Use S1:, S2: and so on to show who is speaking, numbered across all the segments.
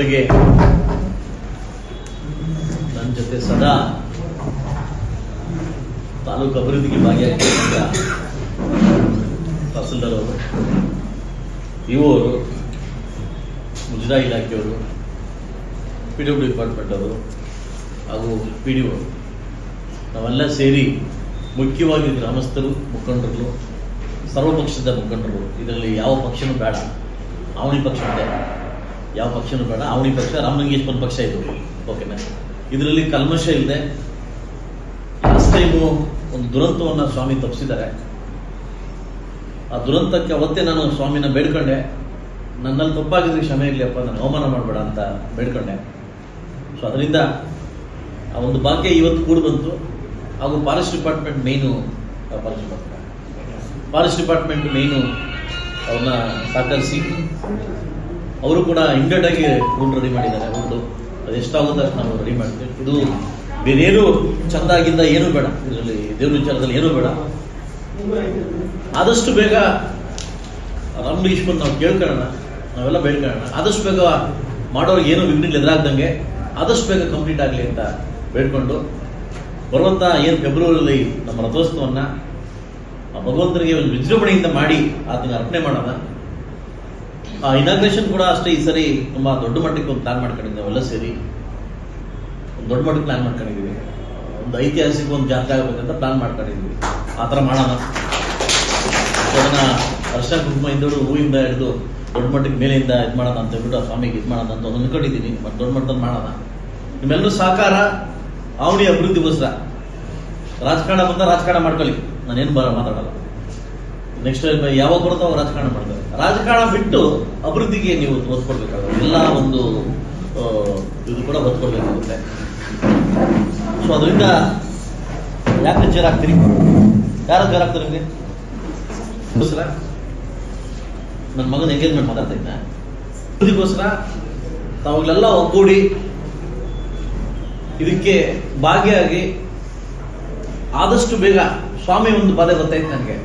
S1: ಸಭೆಗೆ ನನ್ನ ಜೊತೆ ಸದಾ ತಾಲೂಕು ಅಭಿವೃದ್ಧಿಗೆ ಭಾಗಿಯಾಗಿದ್ದ ತಹಸೀಲ್ದಾರ್ ಅವರು ಇವರು ಮುಜರಾ ಇಲಾಖೆಯವರು ಪಿ ಡಬ್ಲ್ಯೂ ಡಿಪಾರ್ಟ್ಮೆಂಟ್ ಅವರು ಹಾಗೂ ಪಿ ಡಿ ಒ ನಾವೆಲ್ಲ ಸೇರಿ ಮುಖ್ಯವಾಗಿ ಗ್ರಾಮಸ್ಥರು ಮುಖಂಡರು ಸರ್ವಪಕ್ಷದ ಮುಖಂಡರು ಇದರಲ್ಲಿ ಯಾವ ಪಕ್ಷನೂ ಬೇಡ ಅವನಿ ಪಕ್ಷ ಇದೆ ಯಾವ ಪಕ್ಷನೂ ಬೇಡ. ಅವನಿ ಪಕ್ಷ ರಾಮಲಿಂಗೇಶ್ವರ ಪಕ್ಷ ಇದು. ಓಕೆನಾ ಇದರಲ್ಲಿ ಕಲ್ಮಶ ಇಲ್ಲದೆ ಲಾಸ್ಟ್ ಟೈಮು ಒಂದು ದುರಂತವನ್ನು ಸ್ವಾಮಿ ತಪ್ಪಿಸಿದ್ದಾರೆ ಆ ದುರಂತಕ್ಕೆ ಅವತ್ತೇ ನಾನು ಸ್ವಾಮಿನ ಬೇಡ್ಕೊಂಡೆ. ನನ್ನಲ್ಲಿ ತಪ್ಪಾಗಿದ್ರೆ ಕ್ಷಮೆ ಇರಲಿಯಪ್ಪ, ನಾನು ಅವಮಾನ ಮಾಡಬೇಡ ಅಂತ ಬೇಡ್ಕೊಂಡೆ. ಸೊ ಅದರಿಂದ ಆ ಒಂದು ಭಾಗ್ಯ ಇವತ್ತು ಕೂಡ ಬಂತು. ಹಾಗೂ forest department main forest department forest department main ಅವ್ರನ್ನ ಸಹಕರಿಸಿ. ಅವರು ಕೂಡ ಆಗಿ ರೂಲ್ ರೆಡಿ ಮಾಡಿದ್ದಾರೆ ಒಂದು ಅದು ಎಷ್ಟಾಗುತ್ತೆ ಅಷ್ಟು ನಾವು ರೆಡಿ ಮಾಡ್ತೀವಿ. ಇದು ಬೇರೇನು ಚಂದಾಗಿಂದ ಏನೂ ಬೇಡ. ಇದರಲ್ಲಿ ದೇವ್ರ ವಿಚಾರದಲ್ಲಿ ಏನೂ ಬೇಡ. ಆದಷ್ಟು ಬೇಗ ರಾಮಲಿಂಗೇಶ್ವರ್ ನಾವು ಕೇಳ್ಕೊಳ್ಳೋಣ, ನಾವೆಲ್ಲ ಬೇಡ್ಕೊಳ್ಳೋಣ. ಆದಷ್ಟು ಬೇಗ ಮಾಡೋರಿಗೆ ಏನು ವಿಘ್ನ ಎದುರಾಗ್ದಂಗೆ ಆದಷ್ಟು ಬೇಗ ಕಂಪ್ಲೀಟ್ ಆಗಲಿ ಅಂತ ಬೇಡ್ಕೊಂಡು ಬರುವಂಥ ಏನು ಫೆಬ್ರವರಿಯಲ್ಲಿ ನಮ್ಮ ರಥೋತ್ಸವವನ್ನು ಆ ಭಗವಂತನಿಗೆ ಒಂದು ವಿಜೃಂಭಣೆಯಿಂದ ಮಾಡಿ ಅದನ್ನ ಅರ್ಪಣೆ ಮಾಡೋಣ. ಇನಾಗ್ರೇಷನ್ ಕೂಡ ಅಷ್ಟೇ ಈ ಸರಿ ತುಂಬಾ ದೊಡ್ಡ ಮಟ್ಟಕ್ಕೆ ಒಂದು ಪ್ಲಾನ್ ಮಾಡ್ಕೊಂಡಿದ್ದೆ, ಒಳ್ಳೆ ಸೇರಿ. ಒಂದು ದೊಡ್ಡ ಮಟ್ಟಕ್ಕೆ ಪ್ಲಾನ್ ಮಾಡ್ಕೊಂಡಿದ್ದೀವಿ. ಒಂದು ಐತಿಹಾಸಿಕ ಒಂದು ಜಾತ್ರೆ ಆಗಬೇಕಂತ ಪ್ಲಾನ್ ಮಾಡ್ಕೊಂಡಿದ್ದೀವಿ. ಆ ಥರ ಮಾಡೋಣ. ಅದನ್ನ ಕುಂಕುಮದಿಂದ ಹಿಡಿದು ಹೂವಿಂದ ಹಿಡಿದು ದೊಡ್ಡ ಮಟ್ಟಕ್ಕೆ ಮೇಲಿಂದ ಇದು ಮಾಡೋಣ ಅಂತ ಹೇಳ್ಬಿಟ್ಟು ಆ ಸ್ವಾಮಿಗೆ ಇದು ಮಾಡೋಣ ಅಂತ ಒಂದು ಅನ್ಕೊಂಡಿದ್ದೀನಿ. ಮತ್ತು ದೊಡ್ಡ ಮಟ್ಟದಲ್ಲಿ ಮಾಡೋಣ. ನಿಮ್ಮೆಲ್ಲರೂ ಸಹಕಾರ ಅವನಿ ಅಭಿವೃದ್ಧಿಗೋಸ್ಕರ ರಾಜಕಾರಣ ಬಂದ ರಾಜಕಾರಣ ಮಾಡ್ಕೊಳ್ಳಿ. ನಾನೇನು ಬರ ಮಾತಾಡಲ್ಲ. ನೆಕ್ಸ್ಟ್ ಯಾವಾಗ ಬರುತ್ತೋ ಅವ್ರು ರಾಜಕಾರಣ ಮಾಡ್ತಾರೆ. ರಾಜಕಾರಣ ಬಿಟ್ಟು ಅಭಿವೃದ್ಧಿಗೆ ನೀವು ಒತ್ತು ಎಲ್ಲ ಒಂದು ಇದು ಕೂಡ ಒತ್ತು ಕೊಡ್ಬೇಕಾಗುತ್ತೆ ಸೊ ಅದರಿಂದ ಯಾಕೆ ಜೇರ್ ಆಗ್ತೀರಿ ಯಾರು ಜೇರ್ ಆಗ್ತಾರೆ ನಿಮಗೆ ನನ್ನ ಮಗನ ಎಂಗೇಜ್ಮೆಂಟ್ ಮಾತಾಡ್ತಾ ಇದ್ದ ಅಭಿವೃದ್ಧಿಗೋಸ್ಕರ ತಾವಾಗಲೆಲ್ಲ ಒಗ್ಗೂಡಿ ಇದಕ್ಕೆ ಭಾಗಿಯಾಗಿ ಆದಷ್ಟು ಬೇಗ ಸ್ವಾಮಿ ಒಂದು ಬಾಧೆ ಗೊತ್ತಾಯ್ತು ನನಗೆ.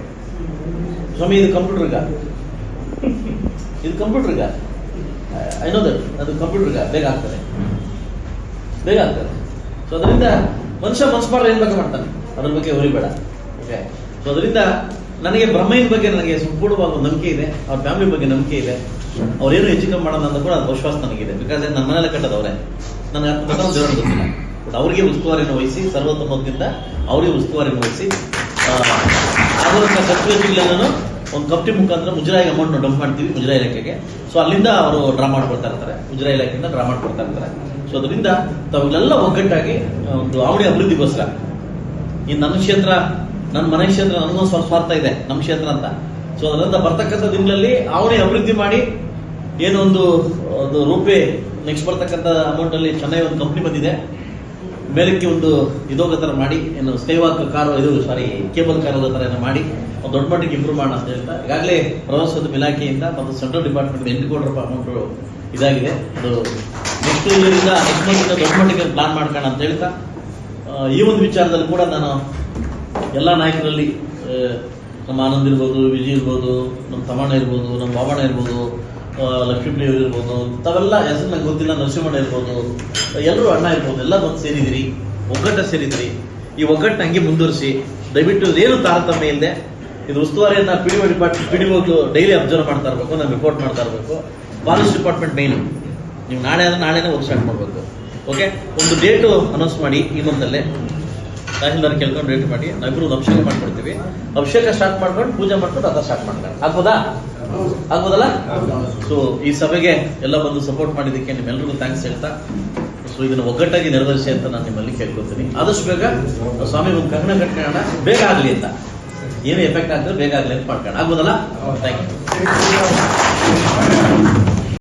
S1: ಸ್ವಾಮಿ, ಇದು ಕಂಪ್ಯೂಟರ್ಗ ಇದು ಕಂಪ್ಯೂಟರ್ಗ ಐ ನೋ ದಟ್ ಅದು ಗಾ. ಬೇಗ ಆಗ್ತದೆ. ಬೇಗ ಆಗ್ತದೆ. ಸೊ ಅದರಿಂದ ಮನುಷ್ಯ ಮನಸ್ಸು ಮಾಡ್ರೆ ಏನ್ ಬೇಕು ಮಾಡ್ತಾನೆ? ಅದ್ರ ಬಗ್ಗೆ ಹೊರಿಬೇಡ. ಓಕೆ ಸೊ ಅದರಿಂದ ನನಗೆ ಬ್ರಹ್ಮಯ್ಯನ ಬಗ್ಗೆ ನನಗೆ ಸಂಪೂರ್ಣವಾದ ನಂಬಿಕೆ ಇದೆ. ಅವ್ರ ಫ್ಯಾಮಿಲಿ ಬಗ್ಗೆ ನಂಬಿಕೆ ಇದೆ. ಅವ್ರೇನು ಹೆಚ್ಚು ಕಮ್ಮಿ ಮಾಡೋಣ ಅಂತ ಕೂಡ ಅದು ವಿಶ್ವಾಸ ನನಗಿದೆ. ಬಿಕಾಸ್ ನನ್ನ ಮನೇಲೆ ಕಟ್ಟದವ್ರೆ? ನನಗೆ ಒಂದು ವಿವರಣೆ ಗೊತ್ತಿಲ್ಲ. ಬಟ್ ಅವರಿಗೆ ಉಸ್ತುವಾರಿಯನ್ನು ವಹಿಸಿ, ಸರ್ವೋತ್ತಮದಿಂದ ಅವರಿಗೆ ಉಸ್ತುವಾರಿಯನ್ನು ವಹಿಸಿ ಆಗುವಂಥ ಖರ್ಚುವೆಚ್ಚಗಳನ್ನು ಒಂದು ಕಂಪ್ನಿ ಮುಖಾಂತರ ಮುಜರಾಯಿ ಅಮೌಂಟ್ ಡಂಪ್ ಮಾಡ್ತೀವಿ ಮುಜರಾಯಿ ಇಲಾಖೆಗೆ. ಸೊ ಅಲ್ಲಿಂದ ಅವರು ಡ್ರಾ ಮಾಡ್ಕೊಳ್ತಾ ಇರ್ತಾರೆ. ಮುಜರಾಯಿ ಇಲಾಖೆಯಿಂದ ಡ್ರಾ ಮಾಡ್ಕೊಳ್ತಾ ಇರ್ತಾರೆ. ಸೊ ಅದರಿಂದ ತಾವೆಲ್ಲ ಒಗ್ಗಟ್ಟಾಗಿ ಒಂದು ಆವಡಿ ಅಭಿವೃದ್ಧಿಗೋಸ್ಕರ, ಈ ನನ್ನ ಕ್ಷೇತ್ರ, ನನ್ನ ಮನೆ ಕ್ಷೇತ್ರ ನನಗೊಂದು ಸ್ವಲ್ಪ ಸ್ವಾರ್ಥ ಇದೆ, ನಮ್ಮ ಕ್ಷೇತ್ರ ಅಂತ. ಸೊ ಅದರಿಂದ ಬರ್ತಕ್ಕಂಥ ದಿನಗಳಲ್ಲಿ ಅವನೇ ಅಭಿವೃದ್ಧಿ ಮಾಡಿ ಏನೊಂದು ರೂಪೇ ನೆಕ್ಸ್ಟ್ ಬರ್ತಕ್ಕಂಥ ಅಮೌಂಟ್ ಅಲ್ಲಿ ಚೆನ್ನಾಗಿ ಒಂದು ಕಂಪ್ನಿ ಬಂದಿದೆ. ಮೇಲಕ್ಕೆ ಒಂದು ಇದೋಗ ಥರ ಮಾಡಿ, ಏನು ಸ್ಕೈವಾಕ್ ಕಾರು, ಇದು ಸಾರಿ ಕೇಬಲ್ ಕಾರ್ ಥರ ಏನೋ ಮಾಡಿ, ಒಂದು ದೊಡ್ಡ ಮಟ್ಟಿಗೆ ಇಂಪ್ರೂವ್ ಮಾಡೋಣ ಅಂತ ಹೇಳ್ತಾ, ಈಗಾಗಲೇ ಪ್ರವಾಸೋದ್ಯಮ ಇಲಾಖೆಯಿಂದ ಮತ್ತು ಸೆಂಟ್ರಲ್ ಡಿಪಾರ್ಟ್ಮೆಂಟ್ ಎಂಟು ಕೋಟಿ ರೂಪಾಯಿ ಅಮೌಂಟ್ ಇದಾಗಿದೆ. ಅದು ನೆಕ್ಸ್ಟ್ ಇಯರಿಂದ ನೆಕ್ಸ್ಟ್ ಮಂತ್ ದೊಡ್ಡ ಮಟ್ಟಿಗೆ ಪ್ಲಾನ್ ಮಾಡ್ಕೋಣ ಅಂತ ಹೇಳ್ತಾ ಈ ಒಂದು ವಿಚಾರದಲ್ಲಿ ಕೂಡ ನಾನು ಎಲ್ಲ ನಾಯಕರಲ್ಲಿ ನಮ್ಮ ಆನಂದ್ ಇರ್ಬೋದು, ವಿಜಯ್ ಇರ್ಬೋದು, ನಮ್ಮ ತಮಣ್ಣ ಇರ್ಬೋದು, ನಮ್ಮ ಬಾಬಣ್ಣ ಇರ್ಬೋದು ಆ, ಲಕ್ಷ್ಮೀಪ್ರಿಯ ಇರ್ಬೋದು ತಾವೆಲ್ಲ ಹೆಸರು ನಂಗೆ ಗೊತ್ತಿಲ್ಲ ನರಸಿಂಹಣ್ಣ ಇರ್ಬೋದು ಎಲ್ಲರೂ ಅಣ್ಣ ಇರ್ಬೋದು ಎಲ್ಲ ಬಂದು ಸೇರಿದಿರಿ ಒಗ್ಗಟ್ಟ ಸೇರಿದಿರಿ ಈ ಒಗ್ಗಟ್ಟು ಹಂಗೆ ಮುಂದುವರಿಸಿ ದಯವಿಟ್ಟು ಏನು ತಾರತಮ್ಯ ಇಲ್ಲದೆ ಇದು ಉಸ್ತುವಾರಿಯನ್ನ PD department P D daily observe ಮಾಡ್ತಾ ಇರಬೇಕು ನಾನು ರಿಪೋರ್ಟ್ ಮಾಡ್ತಾ ಇರಬೇಕು. ಫಾರೆಸ್ಟ್ ಡಿಪಾರ್ಟ್ಮೆಂಟ್ ಮೇನ್ ನೀವು ನಾಳೆ ಆದ್ರೆ ನಾಳೆನೇ ವರ್ಕ್ ಸ್ಟಾರ್ಟ್ ಮಾಡಬೇಕು ಓಕೆ ಒಂದು ಡೇಟು ಅನೌನ್ಸ್ ಮಾಡಿ ಈ ಮಂತಲ್ಲೇ ತಹಶೀಲ್ದಾರ್ ಕೇಳ್ಕೊಂಡು ಡೇಟ್ ಮಾಡಿ ನಾವಿಬ್ರು ಒಂದು ಅಭಿಷೇಕ ಮಾಡ್ಕೊಡ್ತೀವಿ. ಅಭಿಷೇಕ ಸ್ಟಾರ್ಟ್ ಮಾಡ್ಕೊಂಡು ಪೂಜೆ ಮಾಡ್ಕೊಂಡು ಅದ ಸ್ಟಾರ್ಟ್ ಮಾಡ್ತಾರೆ. ಆಗ್ಬೋದಾ? ಆಗ್ಬೋದಲ್ಲ ಸೊ ಈ ಸಭೆಗೆ ಎಲ್ಲ ಬಂದು ಸಪೋರ್ಟ್ ಮಾಡಿದ್ದಕ್ಕೆ ನಿಮ್ಮೆಲ್ಲರಿಗೂ ಥ್ಯಾಂಕ್ಸ್ ಹೇಳ್ತಾ ಸೊ ಇದನ್ನ ಒಗ್ಗಟ್ಟಾಗಿ ನೆರವೇರಿಸಿ ಅಂತ ನಾನು ನಿಮ್ಮಲ್ಲಿ ಕೇಳ್ಕೊತೀನಿ ಆದಷ್ಟು ಬೇಗ ಸ್ವಾಮಿ ಒಂದು ಕನ್ನಡ ಕಟ್ಕೋಣ ಬೇಗ ಆಗಲಿ ಅಂತ. ಏನು ಎಫೆಕ್ಟ್ ಆಗ್ತದೆ ಬೇಗ ಆಗಲಿ ಅಂತ ಮಾಡ್ಕೋಣ ಆಗ್ಬೋದಲ್ಲ ಥ್ಯಾಂಕ್ ಯು